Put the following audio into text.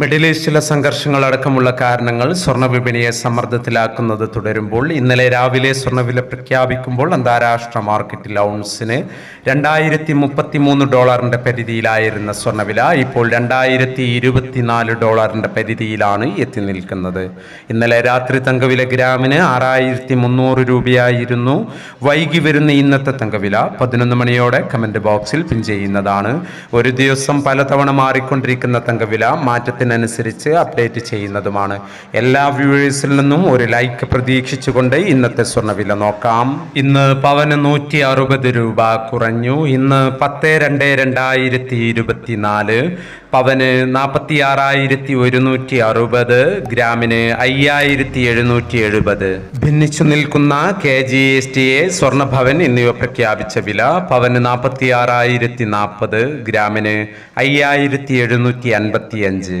Middle ഈസ്റ്റിലെ സംഘർഷങ്ങൾ അടക്കമുള്ള കാരണങ്ങൾ സ്വർണ വിപണിയെ സമ്മർദ്ദത്തിലാക്കുന്നത് തുടരുമ്പോൾ ഇന്നലെ രാവിലെ സ്വർണവില പ്രഖ്യാപിക്കുമ്പോൾ അന്താരാഷ്ട്ര മാർക്കറ്റിൽ ഔൺസിന് രണ്ടായിരത്തി മുപ്പത്തി മൂന്ന് ഡോളറിന്റെ പരിധിയിലായിരുന്ന സ്വർണവില ഇപ്പോൾ രണ്ടായിരത്തി ഇരുപത്തിനാല് ഡോളറിന്റെ പരിധിയിലാണ് എത്തി നിൽക്കുന്നത്. ഇന്നലെ രാത്രി തങ്കവില ഗ്രാമിന് ആറായിരത്തി മുന്നൂറ് രൂപയായിരുന്നു. വൈകി വരുന്ന ഇന്നത്തെ തങ്കവില പതിനൊന്ന് മണിയോടെ കമന്റ് ബോക്സിൽ പിൻ ചെയ്യുന്നതാണ്. ഒരു ദിവസം പലതവണ മാറിക്കൊണ്ടിരിക്കുന്ന തങ്കവില മാറ്റത്തിനനുസരിച്ച് അപ്ഡേറ്റ് ചെയ്യുന്നതുമാണ്. എല്ലാ വ്യൂവേഴ്സിൽ നിന്നും ഒരു ലൈക്ക് പ്രതീക്ഷിച്ചുകൊണ്ട് ഇന്നത്തെ സ്വർണവില നോക്കാം. ഇന്ന് പവന് നൂറ്റി അറുപത് രൂപ കുറഞ്ഞു. ഇന്ന് പത്ത് രണ്ട് രണ്ടായിരത്തി ഇരുപത്തിനാല്. പവന് നാൽപ്പത്തി ആറായിരത്തി ഒരുന്നൂറ്റി അറുപത് ഗ്രാമിന് അയ്യായിരത്തി എഴുന്നൂറ്റി എഴുപത് ഭിന്നിച്ചു നിൽക്കുന്ന K G S T A Swarnabhavan എന്നിവ പ്രഖ്യാപിച്ച വില പവന് നാൽപ്പത്തി ആറായിരത്തി നാൽപ്പത് ഗ്രാമിന് അയ്യായിരത്തി എഴുന്നൂറ്റി അൻപത്തി അഞ്ച്